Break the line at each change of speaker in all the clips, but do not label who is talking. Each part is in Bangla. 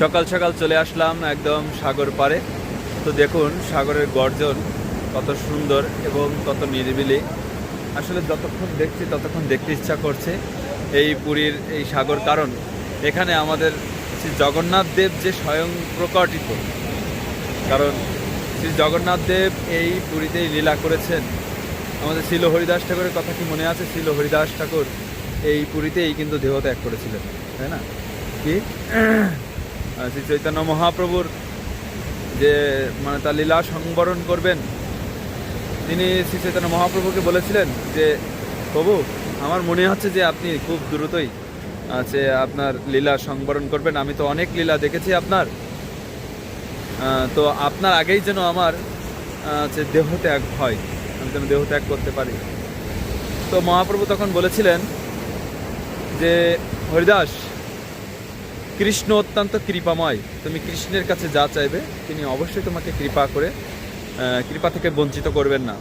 সকাল সকাল চলে আসলাম একদম সাগর পারে তো দেখুন, সাগরের গর্জন কত সুন্দর এবং কত নিরিবিলি। আসলে যতক্ষণ দেখছি, ততক্ষণ দেখতে ইচ্ছা করছে এই পুরীর এই সাগর। কারণ এখানে আমাদের শ্রী জগন্নাথ দেব যে স্বয়ং প্রকটিত। কারণ শ্রী জগন্নাথ দেব এই পুরীতেই লীলা করেছেন। আমাদের শিল হরিদাস ঠাকুরের কথা কি মনে আছে? শিল হরিদাস ঠাকুর এই পুরীতেই কিন্তু দেহ ত্যাগ করেছিলেন, তাই না? কি? শ্রী চৈতন্য মহাপ্রভুর যে মানে তার লীলা সংবরণ করবেন, তিনি শ্রী চৈতন্য মহাপ্রভুকে বলেছিলেন যে, প্রভু, আমার মনে হচ্ছে যে আপনি খুব দ্রুতই আছে আপনার লীলা সংবরণ করবেন। আমি তো অনেক লীলা দেখেছি আপনার। তো আপনার আগেই যেন আমার যে দেহ ত্যাগ হয়, আমি যেন দেহ ত্যাগ করতে পারি। তো মহাপ্রভু তখন বলেছিলেন যে, হরিদাস কৃষ্ণ অত্যন্ত কৃপাময়। তুমি কৃষ্ণের কাছে যা চাইবে, তিনি অবশ্যই তোমাকে কৃপা করে কৃপা থেকে বঞ্চিত করবেন না।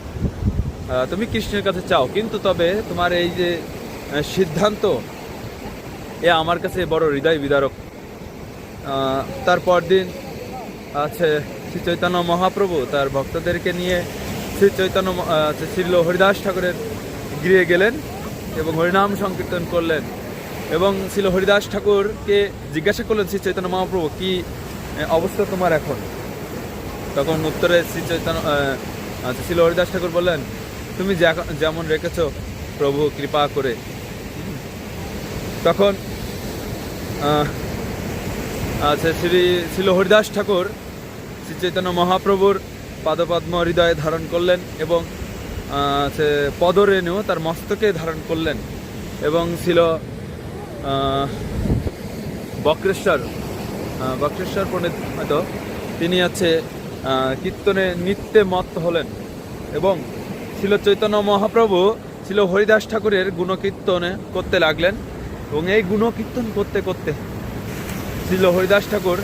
তুমি কৃষ্ণের কাছে চাও, কিন্তু তবে তোমার এই যে সিদ্ধান্ত, এ আমার কাছে বড় হৃদয় বিদারক। তারপর দিন আছে শ্রী চৈতন্য মহাপ্রভু, তার ভক্তদেরকে নিয়ে শ্রী চৈতন্য শ্রী হরিদাস ঠাকুরের গৃহে গেলেন এবং হরিনাম সংকীর্তন করলেন। এবং ছিল হরিদাস ঠাকুরকে জিজ্ঞাসা করলেন শ্রী চৈতন্য মহাপ্রভু, কি অবস্থা তোমার এখন? তখন উত্তরে শ্রী চৈতন্য আচ্ছা ছিল হরিদাস ঠাকুর বললেন, তুমি যেমন রেখেছ প্রভু কৃপা করে। তখন আচ্ছা শ্রী ছিল হরিদাস ঠাকুর শ্রী চৈতন্য মহাপ্রভুর পাদপদ্ম হৃদয়ে ধারণ করলেন এবং সে পদরেণু তার মস্তকে ধারণ করলেন এবং ছিল বক্রেশ্বর বক্রেশ্বর পণ্ডিত হয়তো, তিনি আছে কীর্তনে নিত্যে মত্ত হলেন এবং ছিল চৈতন্য মহাপ্রভু, ছিল হরিদাস ঠাকুরের গুণকীর্তনে করতে লাগলেন এবং এই গুণকীর্তন করতে করতে ছিল হরিদাস ঠাকুর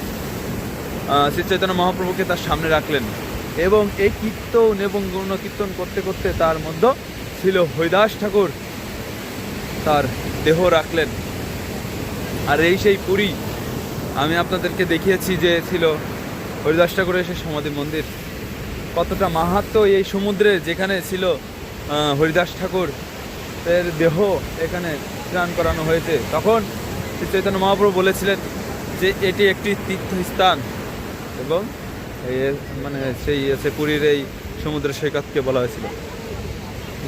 শ্রী চৈতন্য মহাপ্রভুকে তার সামনে রাখলেন এবং এই কীর্তন এবং গুণকীর্তন করতে করতে তার মধ্যে ছিল হরিদাস ঠাকুর তার দেহ রাখলেন। আর এই সেই পুরী, আমি আপনাদেরকে দেখিয়েছি যে ছিল হরিদাস ঠাকুরের সেই সমাধি মন্দির। কতটা মাহাত্ম এই সমুদ্রে যেখানে ছিল হরিদাস ঠাকুর এর দেহ এখানে স্নান করানো হয়েছে। তখন শ্রী চৈতন্য মহাপ্রভু বলেছিলেন যে এটি একটি তীর্থস্থান এবং মানে সেই আছে পুরীর এই সমুদ্র সৈকতকে বলা হয়েছিল।